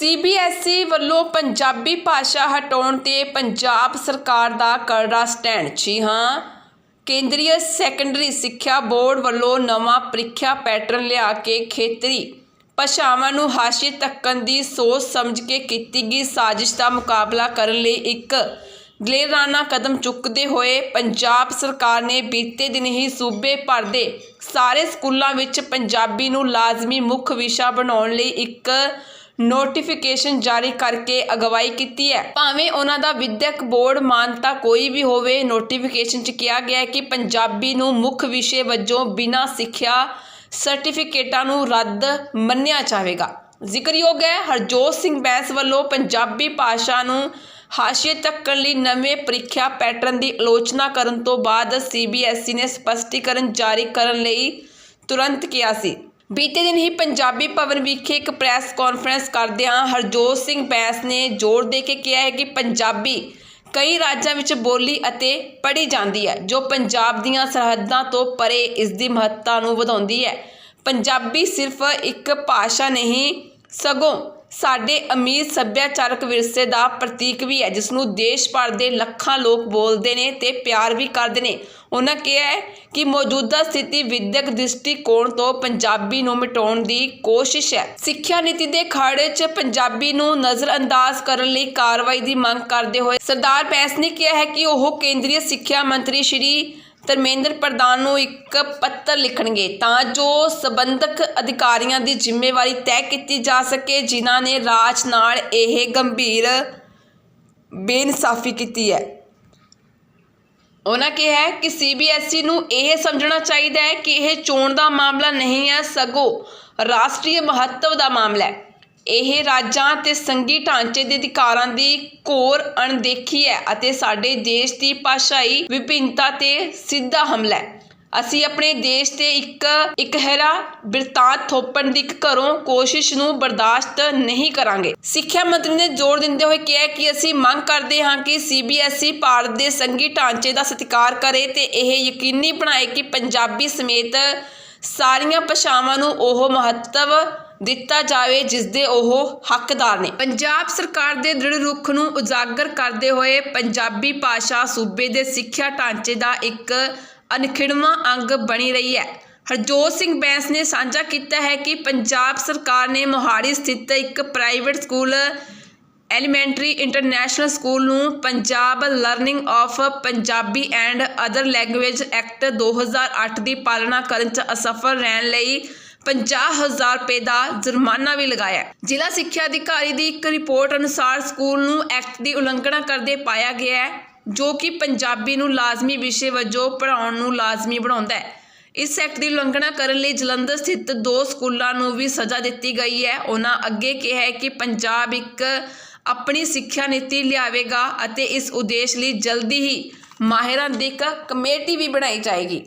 CBSE ਵੱਲੋਂ ਪੰਜਾਬੀ ਭਾਸ਼ਾ ਹਟਾਉਣ ਤੇ ਪੰਜਾਬ ਸਰਕਾਰ ਦਾ ਕਰੜਾ ਸਟੈਂਡ, ਜੀ ਹਾਂ। ਕੇਂਦਰੀ ਸੈਕੰਡਰੀ ਸਿੱਖਿਆ ਬੋਰਡ ਵੱਲੋਂ ਨਵਾਂ ਪ੍ਰੀਖਿਆ ਪੈਟਰਨ ਲਿਆ ਕੇ ਖੇਤਰੀ ਭਾਸ਼ਾਵਾਂ ਨੂੰ ਹਾਸ਼ੀਏ ਤੱਕਣ ਦੀ ਸੋਚ ਸਮਝ ਕੇ ਕੀਤੀ ਗਈ ਸਾਜ਼ਿਸ਼ ਦਾ ਮੁਕਾਬਲਾ ਕਰਨ ਲਈ ਇੱਕ ਗਲੇਰਾਨਾ ਕਦਮ ਚੁੱਕਦੇ ਹੋਏ ਪੰਜਾਬ ਸਰਕਾਰ ਨੇ ਬੀਤੇ ਦਿਨ ਹੀ ਸੂਬੇ ਭਰ ਦੇ ਸਾਰੇ ਸਕੂਲਾਂ ਵਿੱਚ ਪੰਜਾਬੀ ਨੂੰ ਲਾਜ਼ਮੀ ਮੁੱਖ ਵਿਸ਼ਾ ਬਣਾਉਣ ਲਈ ਇੱਕ ਨੋਟੀਫਿਕੇਸ਼ਨ ਜਾਰੀ ਕਰਕੇ ਅਗਵਾਈ ਕੀਤੀ ਹੈ। ਭਾਵੇਂ ਉਹਨਾਂ ਦਾ ਵਿਦਿਅਕ ਬੋਰਡ ਮਾਨਤਾ ਕੋਈ ਵੀ ਹੋਵੇ ਨੋਟੀਫਿਕੇਸ਼ਨ 'ਚ ਕਿਹਾ ਗਿਆ ਹੈ ਕਿ ਪੰਜਾਬੀ ਨੂੰ ਮੁੱਖ ਵਿਸ਼ੇ ਵਜੋਂ ਬਿਨਾਂ ਸਿੱਖਿਆ ਸਰਟੀਫਿਕੇਟਾਂ ਨੂੰ ਰੱਦ ਮੰਨਿਆ ਜਾਵੇਗਾ। ਜ਼ਿਕਰਯੋਗ ਹੈ, ਹਰਜੋਤ ਸਿੰਘ ਬੈਂਸ ਵੱਲੋਂ ਪੰਜਾਬੀ ਭਾਸ਼ਾ ਨੂੰ ਹਾਸ਼ੀਏ ਤੱਕਣ ਲਈ ਨਵੇਂ ਪ੍ਰੀਖਿਆ ਪੈਟਰਨ ਦੀ ਆਲੋਚਨਾ ਕਰਨ ਤੋਂ ਬਾਅਦ ਸੀਬੀਐਸਈ ਨੇ ਸਪਸ਼ਟੀਕਰਨ ਜਾਰੀ ਕਰਨ ਲਈ ਤੁਰੰਤ ਕਿਹਾ ਸੀ। ਬੀਤੇ ਦਿਨ ਹੀ ਪੰਜਾਬੀ ਭਵਨ ਵਿਖੇ ਇੱਕ ਪ੍ਰੈਸ ਕਾਨਫਰੰਸ ਕਰਦਿਆਂ ਹਰਜੋਤ ਸਿੰਘ ਬੈਂਸ ਨੇ ਜ਼ੋਰ ਦੇ ਕੇ ਕਿਹਾ ਹੈ ਕਿ ਪੰਜਾਬੀ ਕਈ ਰਾਜਾਂ ਵਿੱਚ ਬੋਲੀ ਅਤੇ ਪੜ੍ਹੀ ਜਾਂਦੀ ਹੈ, ਜੋ ਪੰਜਾਬ ਦੀਆਂ ਸਰਹੱਦਾਂ ਤੋਂ ਪਰੇ ਇਸ ਦੀ ਮਹੱਤਤਾ ਨੂੰ ਵਧਾਉਂਦੀ ਹੈ। ਪੰਜਾਬੀ ਸਿਰਫ ਇੱਕ ਭਾਸ਼ਾ ਨਹੀਂ, ਸਗੋਂ ਸਾਡੇ ਅਮੀਰ ਸੱਭਿਆਚਾਰਕ ਵਿਰਸੇ ਦਾ ਪ੍ਰਤੀਕ ਵੀ ਹੈ ਜਿਸ ਨੂੰ ਦੇਸ਼ ਭਰ ਦੇ ਲੱਖਾਂ ਲੋਕ ਬੋਲਦੇ ਨੇ ਤੇ ਪਿਆਰ ਵੀ ਕਰਦੇ ਨੇ। ਉਹਨਾਂ ਕਿਹਾ ਹੈ ਕਿ ਮੌਜੂਦਾ ਸਥਿਤੀ ਵਿਦਿਅਕ ਦ੍ਰਿਸ਼ਟੀਕੋਣ ਤੋਂ ਪੰਜਾਬੀ ਨੂੰ ਮਿਟਾਉਣ ਦੀ ਕੋਸ਼ਿਸ਼ ਹੈ। ਸਿੱਖਿਆ ਨੀਤੀ ਦੇ ਖੜੇ 'ਚ ਪੰਜਾਬੀ ਨੂੰ ਨਜ਼ਰਅੰਦਾਜ਼ ਕਰਨ ਲਈ ਕਾਰਵਾਈ ਦੀ ਮੰਗ ਕਰਦੇ ਹੋਏ ਸਰਦਾਰ ਪੈਂਸ ਨੇ ਕਿਹਾ ਹੈ ਕਿ ਉਹ ਕੇਂਦਰੀ ਸਿੱਖਿਆ ਮੰਤਰੀ ਸ਼੍ਰੀ ਧਰਮੇਂਦਰ ਪ੍ਰਧਾਨ ਨੂੰ ਇੱਕ ਪੱਤਰ ਲਿਖਣਗੇ ਤਾਂ ਜੋ ਸਬੰਧਕ ਅਧਿਕਾਰੀਆਂ ਦੀ ਜ਼ਿੰਮੇਵਾਰੀ ਤੈਅ ਕੀਤੀ ਜਾ ਸਕੇ, ਜਿਨ੍ਹਾਂ ਨੇ ਰਾਜ ਨਾਲ ਇਹ ਗੰਭੀਰ ਬੇਇਨਸਾਫੀ ਕੀਤੀ ਹੈ। ਉਹਨਾਂ ਕਿਹਾ ਹੈ ਕਿ ਸੀਬੀਐਸਈ ਨੂੰ ਇਹ ਸਮਝਣਾ ਚਾਹੀਦਾ ਹੈ ਕਿ ਇਹ ਚੋਣ ਦਾ ਮਾਮਲਾ ਨਹੀਂ ਹੈ, ਸਗੋਂ ਰਾਸ਼ਟਰੀ ਮਹੱਤਵ ਦਾ ਮਾਮਲਾ ਹੈ। ਇਹ ਰਾਜਾਂ ਤੇ ਸੰਘੀ ਢਾਂਚੇ ਦੇ ਅਧਿਕਾਰਾਂ ਦੀ ਘੋਰ ਅਣਦੇਖੀ ਹੈ ਅਤੇ ਸਾਡੇ ਦੇਸ਼ ਦੀ ਭਾਸ਼ਾਈ ਵਿਭਿੰਨਤਾ ਤੇ ਸਿੱਧਾ ਹਮਲਾ ਹੈ। ਅਸੀਂ ਆਪਣੇ ਦੇਸ਼ ਤੇ ਇੱਕ ਇਕਹਿਰਾ ਬਿਰਤਾਂਤ ਥੋਪਣ ਦੀ ਘਰੋਂ ਕੋਸ਼ਿਸ਼ ਨੂੰ ਬਰਦਾਸ਼ਤ ਨਹੀਂ ਕਰਾਂਗੇ। ਸਿੱਖਿਆ ਮੰਤਰੀ ਨੇ ਜ਼ੋਰ ਦਿੰਦੇ ਹੋਏ ਕਿਹਾ ਕਿ ਅਸੀਂ ਮੰਗ ਕਰਦੇ ਹਾਂ ਕਿ ਸੀਬੀਐਸਈ ਭਾਰਤ ਦੇ ਸੰਘੀ ਢਾਂਚੇ ਦਾ ਸਤਿਕਾਰ ਕਰੇ ਤੇ ਇਹ ਯਕੀਨੀ ਬਣਾਏ ਕਿ ਪੰਜਾਬੀ ਸਮੇਤ ਸਾਰੀਆਂ ਭਾਸ਼ਾਵਾਂ ਨੂੰ ਉਹ ਮਹੱਤਵ ਦਿੱਤਾ ਜਾਵੇ ਜਿਸ ਦੇ ਉਹ ਹੱਕਦਾਰ ਨੇ। ਪੰਜਾਬ ਸਰਕਾਰ ਦੇ ਦ੍ਰਿੜ ਰੁਖ ਨੂੰ ਉਜਾਗਰ ਕਰਦੇ ਹੋਏ ਪੰਜਾਬੀ ਭਾਸ਼ਾ ਸੂਬੇ ਦੇ ਸਿੱਖਿਆ ਢਾਂਚੇ ਦਾ ਇੱਕ ਅਨਖਿੜਵਾਂ ਅੰਗ ਬਣੀ ਰਹੀ ਹੈ। ਹਰਜੋਤ ਸਿੰਘ ਬੈਂਸ ਨੇ ਸਾਂਝਾ ਕੀਤਾ ਹੈ ਕਿ ਪੰਜਾਬ ਸਰਕਾਰ ਨੇ ਮੋਹਾਲੀ ਸਥਿਤ ਇੱਕ private school, elementary international school ਨੂੰ Punjab learning of Punjabi and other language act 2008 ਦੀ ਪਾਲਣਾ ਕਰਨ 'ਚ ਅਸਫਲ ਰਹਿਣ ਲਈ 50000 ਰੁਪਏ ਦਾ ਜੁਰਮਾਨਾ ਵੀ ਲਗਾਇਆ ਜ਼ਿਲ੍ਹਾ ਸਿੱਖਿਆ ਅਧਿਕਾਰੀ ਦੀ ਇੱਕ ਰਿਪੋਰਟ ਅਨੁਸਾਰ ਸਕੂਲ ਨੂੰ ਐਕਟ ਦੀ ਉਲੰਘਣਾ ਕਰਦੇ ਪਾਇਆ ਗਿਆ ਹੈ, ਜੋ ਕਿ ਪੰਜਾਬੀ ਨੂੰ ਲਾਜ਼ਮੀ ਵਿਸ਼ੇ ਵਜੋਂ ਪੜ੍ਹਾਉਣ ਨੂੰ ਲਾਜ਼ਮੀ ਬਣਾਉਂਦਾ ਹੈ। ਇਸ ਐਕਟ ਦੀ ਉਲੰਘਣਾ ਕਰਨ ਲਈ ਜਲੰਧਰ ਸਥਿਤ ਦੋ ਸਕੂਲਾਂ ਨੂੰ ਵੀ ਸਜ਼ਾ ਦਿੱਤੀ ਗਈ ਹੈ। ਉਹਨਾਂ ਅੱਗੇ ਕਿਹਾ ਹੈ ਕਿ ਪੰਜਾਬ ਇੱਕ ਆਪਣੀ ਸਿੱਖਿਆ ਨੀਤੀ ਲਿਆਵੇਗਾ ਅਤੇ ਇਸ ਉਦੇਸ਼ ਲਈ ਜਲਦੀ ਹੀ ਮਾਹਿਰਾਂ ਦੀ ਇੱਕ ਕਮੇਟੀ ਵੀ ਬਣਾਈ ਜਾਏਗੀ।